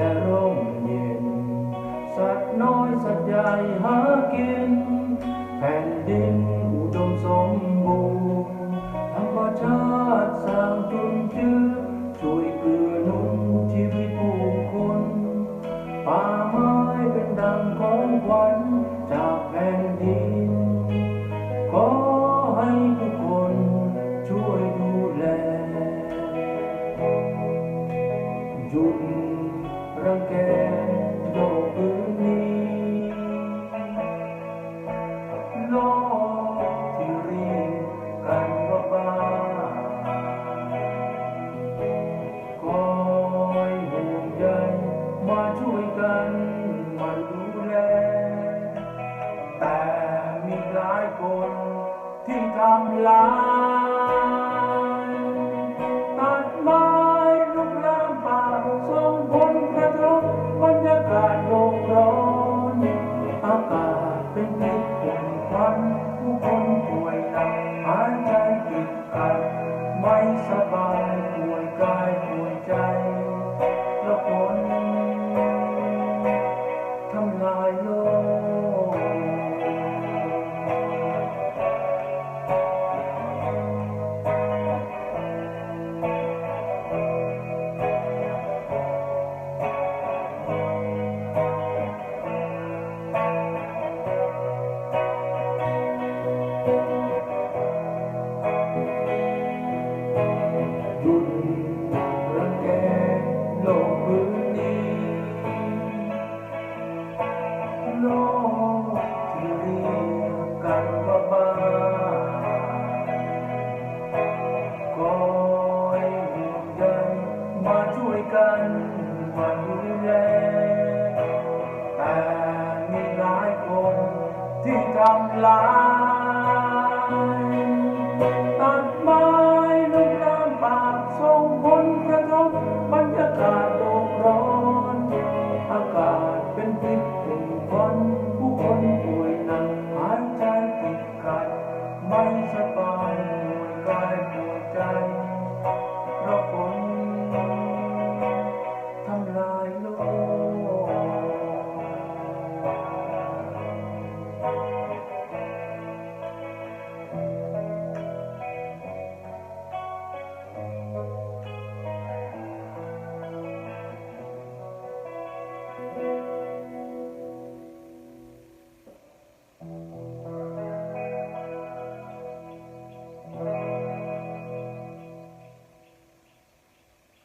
แต่ร่มเย็น สัตว์น้อยสัตว์ใหญ่หากินแผ่นดิน หลายคนที่ทำลายตัดไม้ลุกลามป่าส่งผลกระทบบรรยากาศโลกร้อนอากาศเป็นพิษฝุ่นควันผู้คนป่วยหนักหายใจติดขัดไม่สบายป่วยกายป่วยใจำลาตัดไม้ลุกลามป่าส่งผลกระทบบรรยากาศโลกร้อน อากาศเป็นพิษฝุ่นควันผู้คนป่วยหนักหายใจติดขัดไม่สบาย